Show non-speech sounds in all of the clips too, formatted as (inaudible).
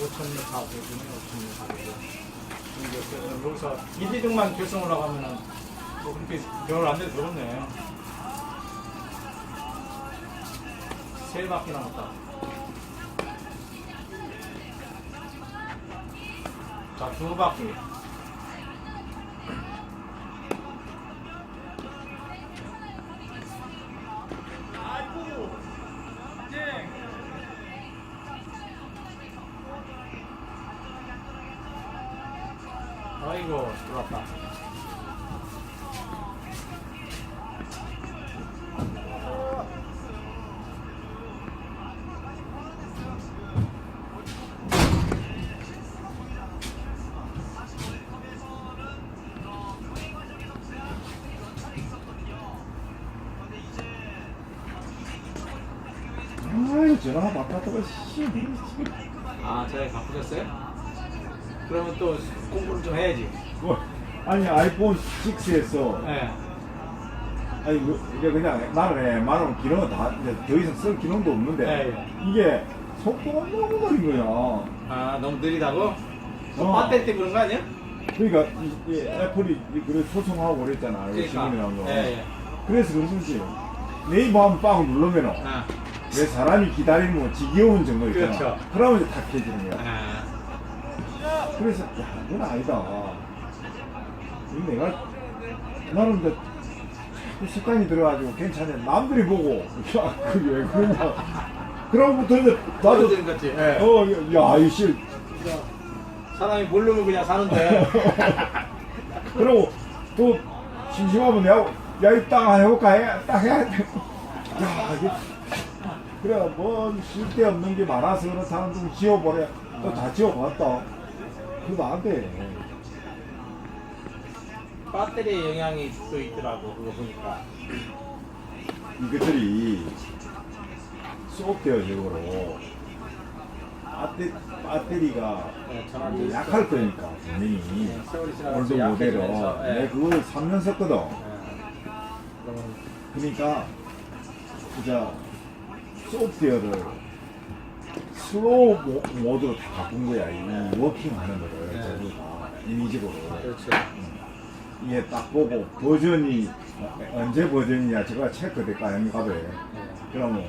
5천 가격이네 5천 가격이. 근데 여기서 1, 2등만 결승 올라가면은 뭐 그렇게 별로 안 돼도 되겠네. 세 바퀴 남았다. 자, 두 바퀴. 전화 씨. 아, 제가 바꾸셨어요? 그러면 또 공부를 좀 해야지. 뭐 아니 아이폰 6에서 예. 아니 뭐, 이게 그냥 나는 해 말하면 기능은 다 이제 더 이상 쓸 기능도 없는데 예, 이게 속도가 너무 느린 거야. 아, 너무 느리다고? 그 어. 배터리 때문에 그런 거 아니야? 그러니까 이, 이 애플이 이- 그래 소송하고 그랬잖아. 이 그러니까. 신문이란 거. 예, 예. 그래서 그런 거지. 네이버 한번 빵 누르면은 아, 왜 사람이 기다리는 거 지겨운 정도 있잖아. 그렇죠. 그러면 이제 탁 켜지는 거야. 아. 그래서 야 그건 아니다. 이거 내가 나는 이제 자꾸 습관이 들어가지고 괜찮아. 남들이 보고 (laughs) 야 그게 왜 그러냐. 그러고부터 이제 나도 나도 같지. 예. 어 야 이씨 사람이 모르면 그냥 사는데. (laughs) 그러고 또 심심하면 내가 야이 땅 해볼까 해, 딱 해야 돼. 야 이게 그래 뭐쉴데 없는 게 많아서 그렇다는 좀 지워버려. 또다 지워봤다. 그거 안 돼. 배터리에 영향이 또 있더라고, 그거 보니까. 이것들이 수업되어 적으로 배터, 배터리가 네, 있어. 약할 거니까 분명히 세월이 지나면서 올드 모델은 약해지면서, 예. 내 그걸 3년 썼거든 예. 그러면 그러니까 진짜 소프트웨어를 슬로우 모, 모드로 다 바꾼 거야 이 워킹 하는 거를. 네. 전부 다 인위적으로 그렇죠. 이게 딱 보고 버전이 언제 버전이냐 저거 체크될 거 아닙니까 왜? 예. 그러면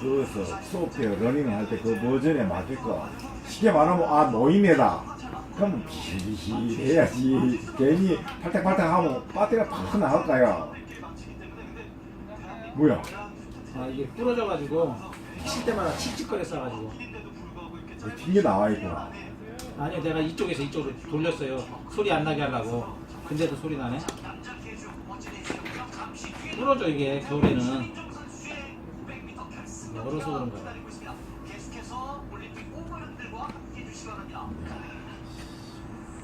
그것서 소프트웨어 러닝을 할 때 그 버전에 맞을 거 쉽게 말하면 아 노인네다. 그럼 비실해야지. 괜히 팔딱팔딱 하면 배터리가 팍 나갈까요 뭐야 아, 이게 부러져가지고, 칠 때마다 칙칙거려 싸가지고. 튕겨 나와 있구나 아니요, 내가 이쪽에서 이쪽으로 돌렸어요. 소리 안 나게 하려고. 근데도 소리 나네. 부러져, 이게, 겨울에는. 얼어서 그런 거야.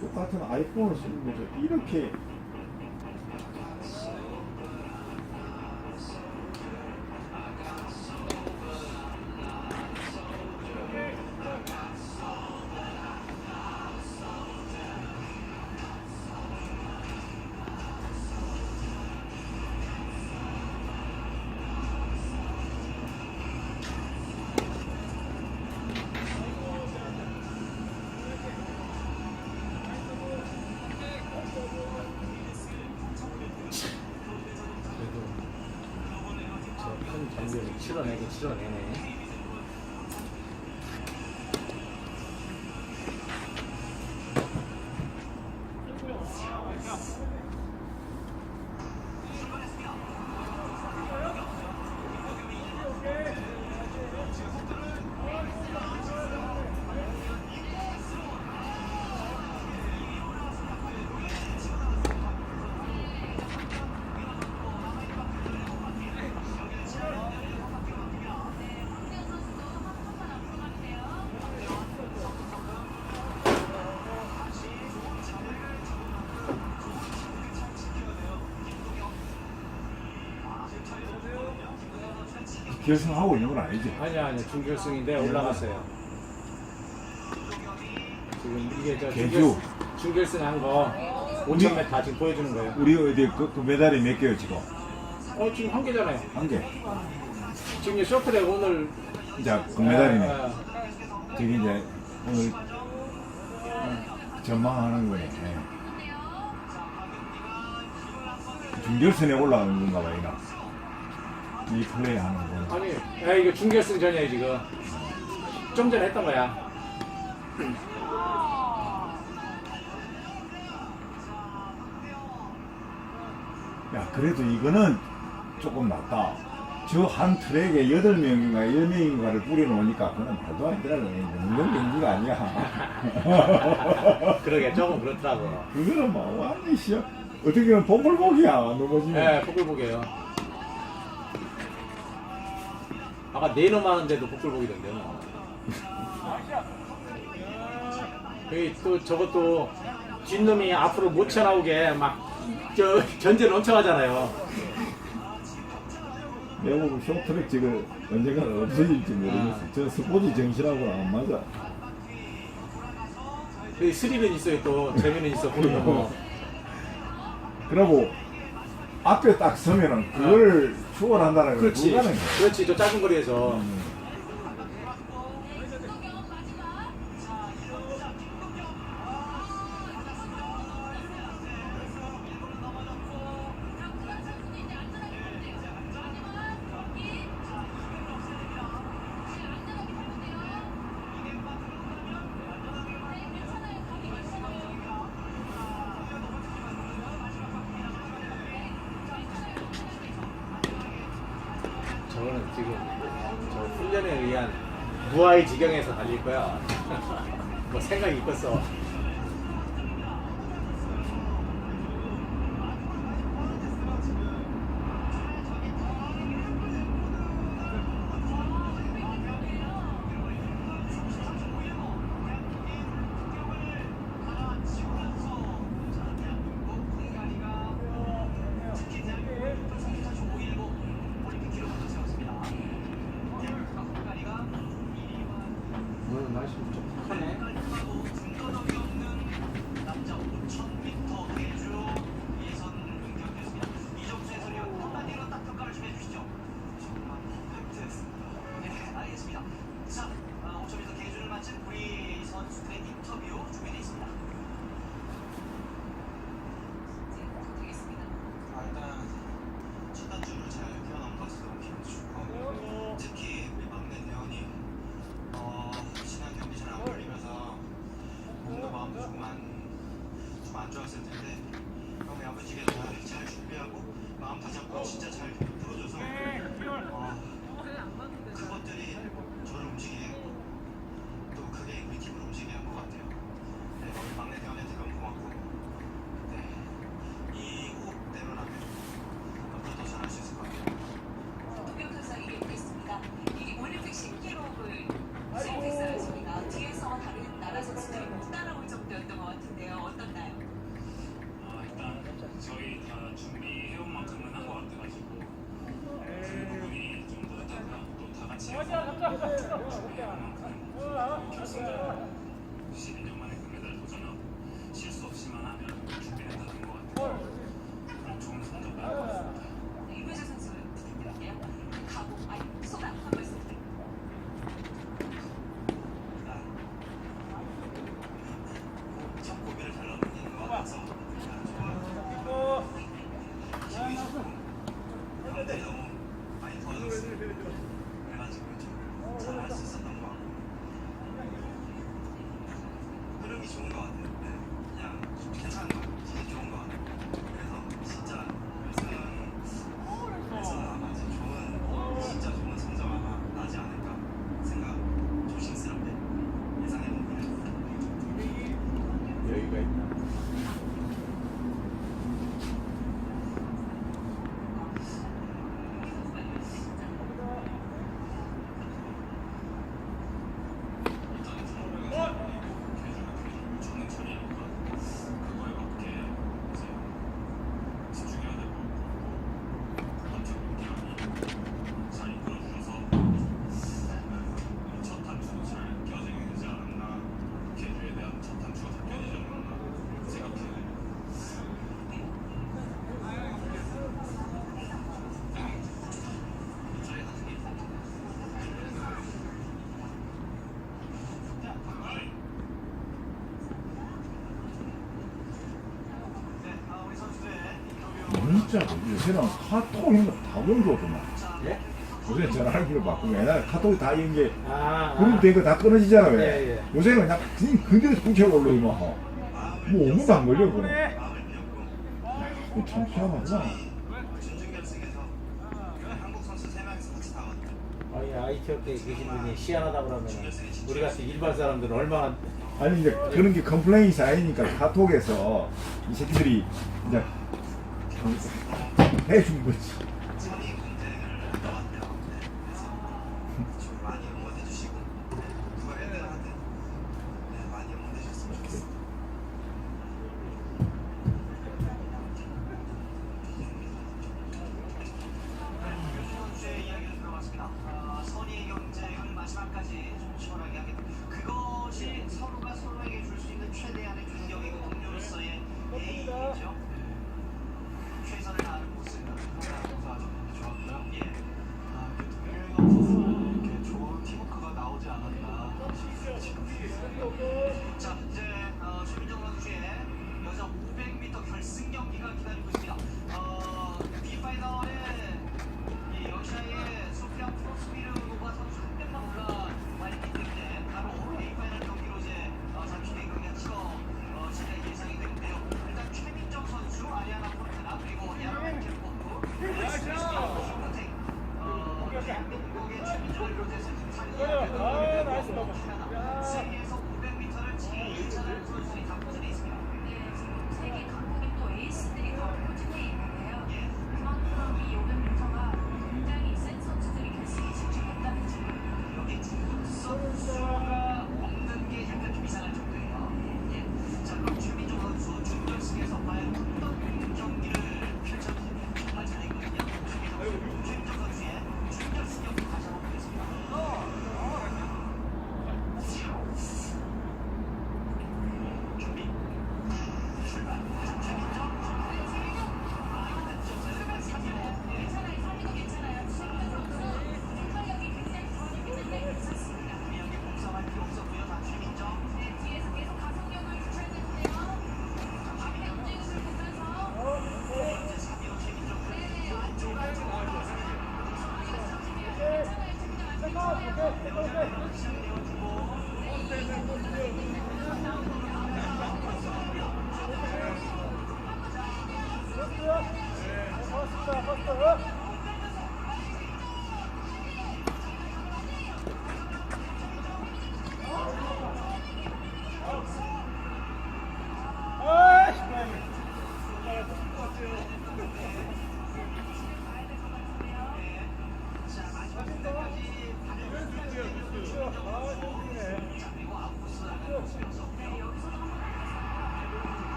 똑같은 아이폰을 쓰는 거죠 이렇게 결승하고 있는 건 아니지 아니야, 아니야. 중결승인데 올라갔어요. 지금 이게 저 개주. 중결, 중결승 한 거 5,000m 다 지금 보여주는 거예요. 우리 어디 그, 그 메달이 몇 개요 지금 어, 지금 한 개잖아요. 한 개 지금 이제 쇼트랙 오늘 이제 금메달이네 아, 아, 저기 이제 오늘 전망하는 거네. 예. 중결선에 올라가는 건가 봐, 이나. 이 플레이 하는 거. 아니, 야, 이거 중결승 전이야 지금. 좀 전에 했던 거야. 야, 그래도 이거는 조금 낫다. 저 한 트랙에 8명인가 10명인가를 뿌려놓으니까 그건 말도 안 되라고. 운동 경기가 아니야. (laughs) 그러게 조금 그렇더라고. 그거는 뭐 완전히 시 어떻게 보면 복불복이야, 넘어지면. 네, 복불복이에요. 아까 네놈 하는데도 복불 복이던데요. 뭐. 여기 또 저것도 뒷놈이 앞으로 못 쳐나오게 막저 견제를 엄청 하잖아요. 내가 보고 쇼트랙 지금 언젠가 없어질지 모르겠어. 저 스포츠 정신하고는 안 맞아. 그 스릴은 있어요 또 재미는 있어 거. (laughs) 그러고 앞에 딱 서면은 그걸 추월한다는 건 그렇지, 불가능해. 그렇지 저 짧은 거리에서. 무아의 지경에서 달릴 거야. (laughs) 뭐 생각이 있겠어. 오늘 날씨 좀 탁하네. 아, 일단 첫 단추를 잘 끼워넣은 것 같아서 너무 기분 좋고 특히 우리 막내 대원이 어, 지난 경기 잘 안 풀리면서 몸도 마음도 조금 안, 좀 안 좋았을 텐데 너무 야무지게 잘, 잘 준비하고 마음 다잡고 진짜 잘 풀어줘서 어, 그것들이 저를 움직이게 했고 또 그게 우리 팀을 움직이게 한 것 같아요 네, 우리 막내 대원한테 너무 고맙고 네, 이 호흡대로라면 앞으로 더 잘할 수 있을 것 같아요 동영상이 있겠습니다. 이 올림픽 신기록을 수입했어요. 저희가 뒤에서 다른 나라 선수들이 못 따라올 정도였던 것 같은데요. 어떻나요? 아, 일단 저희 다 준비해온 만큼은 한 것 같아가지고 그 부분이 좀 뿌듯하고요. 또 다 같이 해서 준비해온 만큼 결승전 12년 만에 금메달 도전하고 실수 없이만 하면 会。 문자 요새는 카톡 이런 거다 올려오더만 예? 요새 전화기로 바꾸면 옛날에 카톡이 다 이런 게 아, 그룹 아. 된거 다 끊어지잖아 왜 예, 예. 요새는 그냥 그냥 그대로 통째로 올라오면 뭐 5분도 안 걸려 그래 참 희한하구나 아니 IT 업계 계신 분이 시안하다 그러면 우리 같은 일반 사람들은 얼마나 아니 이제 그런 게 컴플레인이 쌓이니까 카톡에서 이 새끼들이 이제 해 죽은 거지. 그것이 서로가 서로에게 줄 수 있는 최대한의 긍정이고 동료로서의 애인이죠. 자 이제 어, 최민정 선수의 여자 500m 결승 경기가 기다리고 있습니다. 어, 비파이너의 이 러시아의 소피아 프로스피르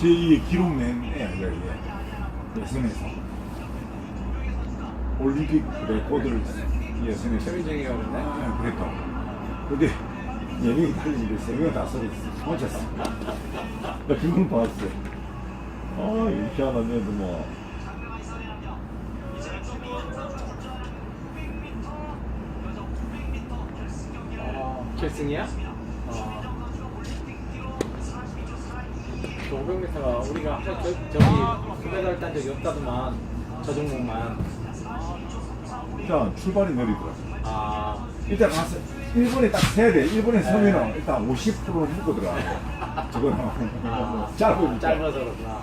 제2의 기록맨 애야 얘 그 예선에서. 올림픽 레코드를 예선에서. 트레이징이가 네, 아, 그랬다. 근데 예능이 달리고 있어 이거 다 써있어 혼자서 그건 봤어 아 희한한 애도 뭐. 어, 결승이야? 500m가 우리가 저, 저기 수배달 딴 적이 없다더만 저 종목만 일단 출발이 느리더라. 아 일단 가서 1분에 딱 세야 돼. 1분에 서면은 일단 50% 묶어더라. 저거는. 아, 짧으니까. 짧아서 그렇구나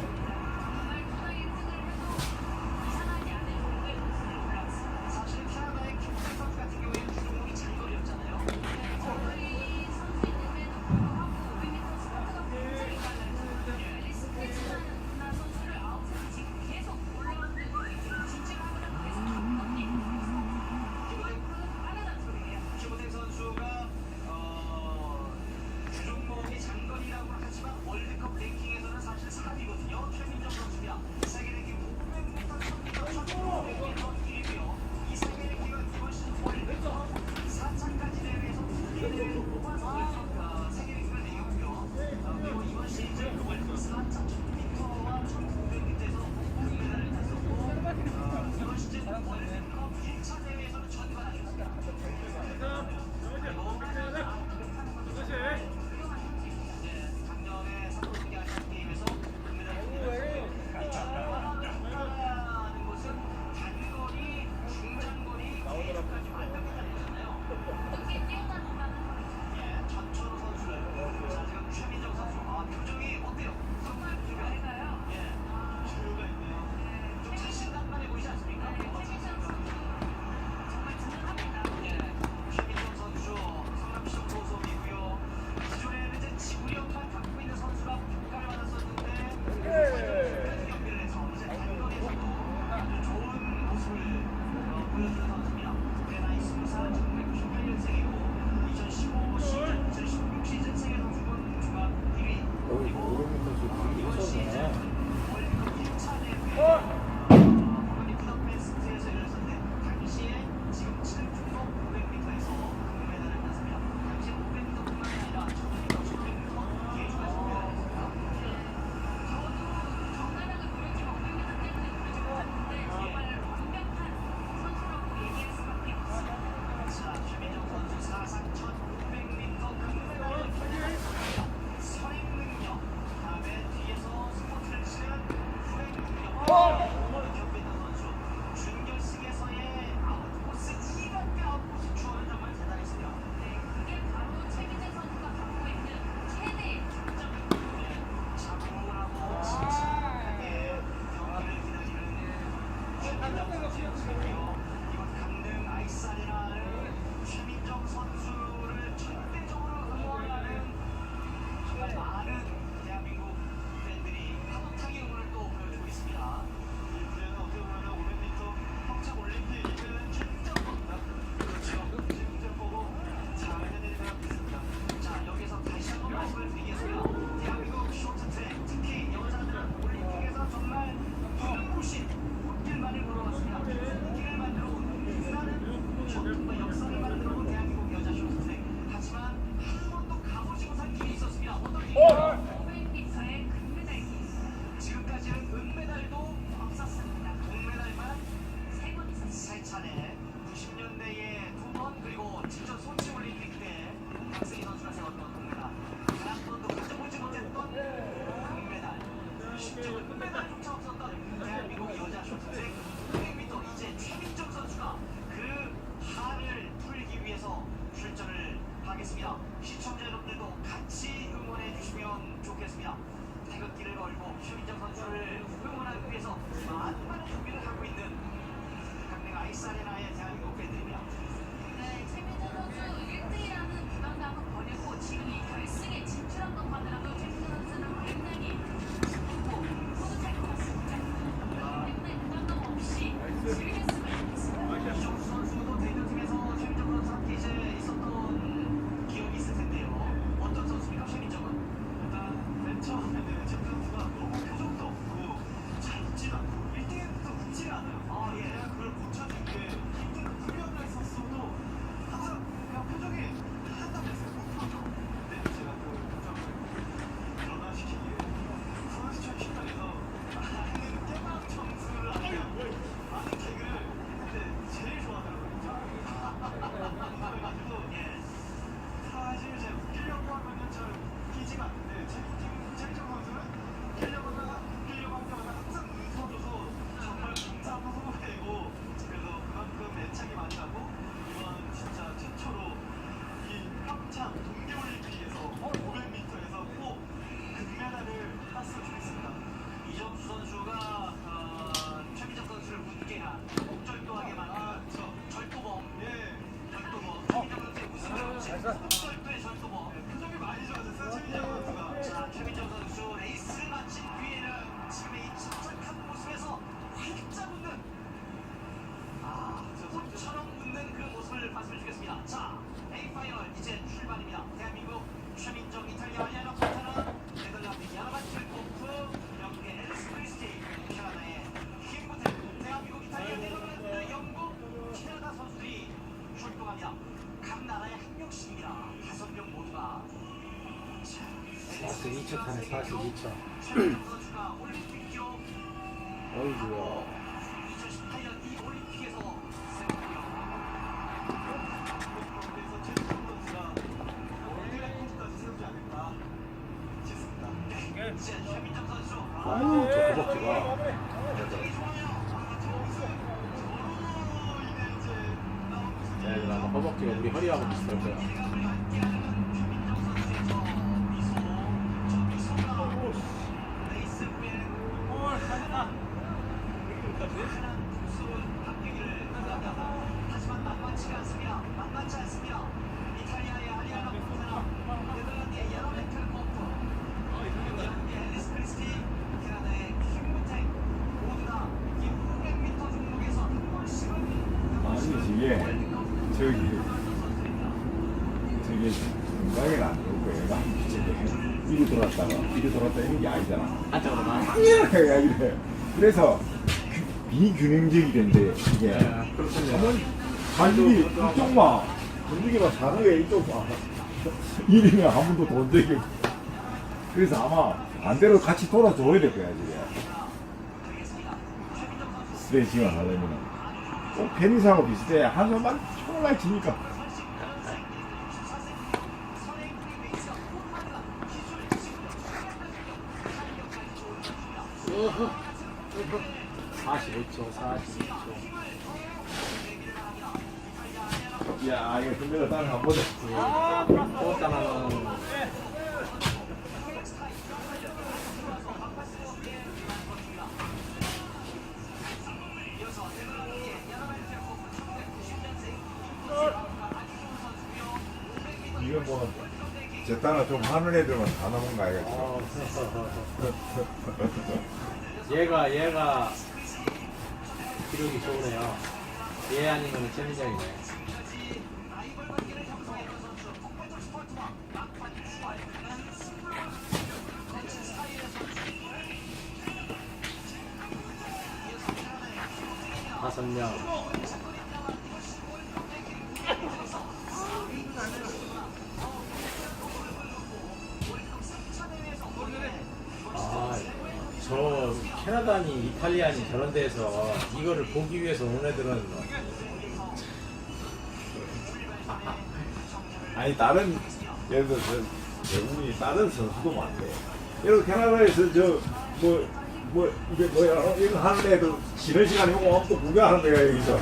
42초. 어이구야. (clears throat) 아유, 저 허벅지가. 네, 아마 허벅지가 우리 허리하고 비슷할 거야. 아니 저게 저기 저게 중간에 안 들고 얘가 저게 이리 돌았다 이런 게 아니잖아. 한쪽으로만. 이래 이래. 그래서 그 비균형적이 된대 이게. 네, 그렇군요. 관절이 이쪽만 움직이면 사는 이쪽만 한 번도 돈 없고. 그래서 아마 반대로 같이 돌아줘야 될 거야 지금 스트레칭을 하려면 꼭 페니스하고 비슷해 한 손만 총알 치니까 45초, 42초. 야 이거 금메달 따는 거 보자 또 따라는 이거 뭐 제 딸은 좀 하는 애들만 다 넘은 거 아이가 어, (laughs) 얘가 얘가 기록이 좋으네요. 얘 아니면 재미장이네. 아니 다른 예를 들어서 외국인이 다른 선수도 많대. 이런 캐나다에서 저뭐 뭐 이게 뭐야 이거 하는 애도 쉬는 시간에 오고 또 구경하는 데가 여기서.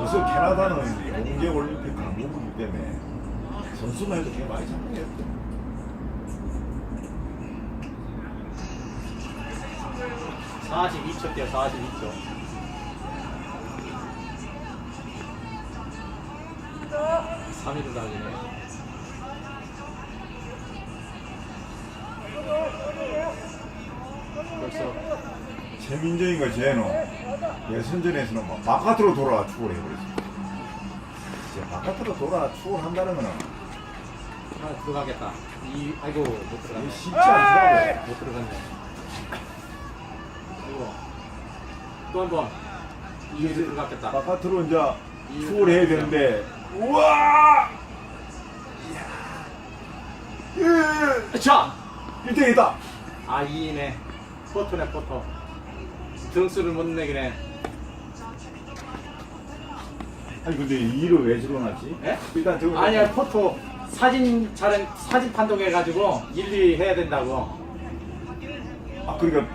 무슨 캐나다는 동계 올림픽 강국이기 때문에 선수만 해도 되게 많이 참여해요. 42초 뛰어 42초. 삼위로 달리네. 벌써 최민정이가 쟤는 예선전에서는 막 바깥으로 돌아 축구를 해버렸어. 진짜 바깥으로 돌아 축구를 한다는 거는 하나 들어가겠다. 이 아이고 못 이게 들어갔네. 쉽지 않더라고요. 못 들어갔네. 또 한 번. 이게 들어갔겠다. 바깥으로 이제 축구를 해야 되는데 우와! 이야! 자, 1등이다! 아 2이네. 포토네 포토. 등수를 못 내기네. 아니 근데 2위를 왜 줄여놨지? 예? 일단 저거 아니야 포토 사진 촬영 사진 판독해가지고 1, 2 해야 된다고. 아 그러니까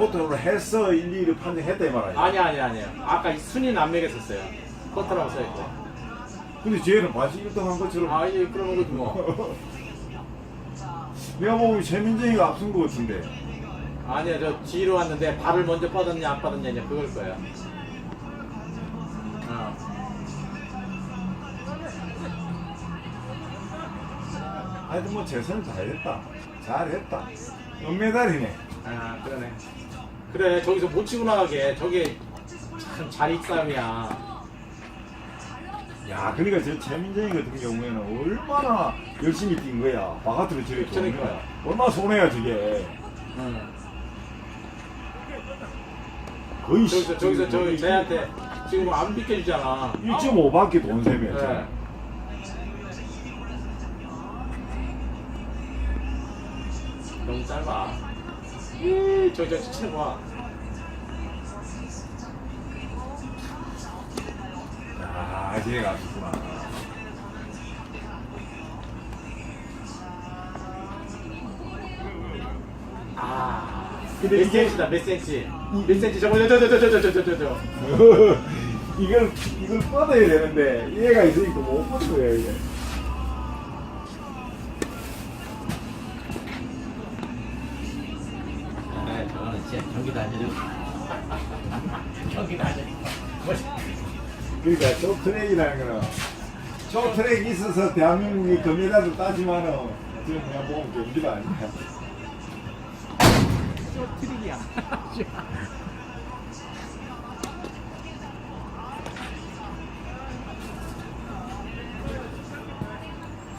포토를 해서 1, 2위를 판정했다 이 말이야 아니야 아니야 아니야. 아까 이 순위는 안 매겼었어요. 포토라고 써있고. 근데 쟤는 반씩 1등 한 것처럼 아 이제 그런 거지 뭐. (laughs) 내가 보기엔 최민정이가 앞선 것 같은데 아니야 저 뒤로 왔는데 발을 먼저 뻗었냐 안 뻗었냐 이제 그걸 거야. 어. 하여튼 뭐 최선을 다했다 잘했다 은메달이네 아 그러네. 그래 저기서 못 치고 나가게 저게 참 자리 싸움이야. 야, 그러니까 저 최민정이 같은 경우에는 얼마나 열심히 뛴 거야. 바깥으로 저렇게 도는 그러니까요. 거야. 얼마나 손해야 저게. 응. 거의 저기서 저기서 저 거의 쟤한테 지금 안 비켜주잖아. 1.5바퀴 돈 셈이야. 네. 너무 짧아. 이, 저, 저, 치는 거야. 아, 걔 갔구나. 아. 근데 몇 센치다, 몇 센치. 몇 센치, 저거, 저, 저, 저, 저, 저, 저, 저, 저, 저. (laughs) 이걸 이걸 뻗어야 되는데 얘가 있으니까 못 뻗어요 이게. 그러니까 쇼트랙이라는 거는 쇼트랙 있어서 대한민국이 금메달을 따지만은 지금 그냥 보면 경기도 아니야. 트릭이야. (laughs)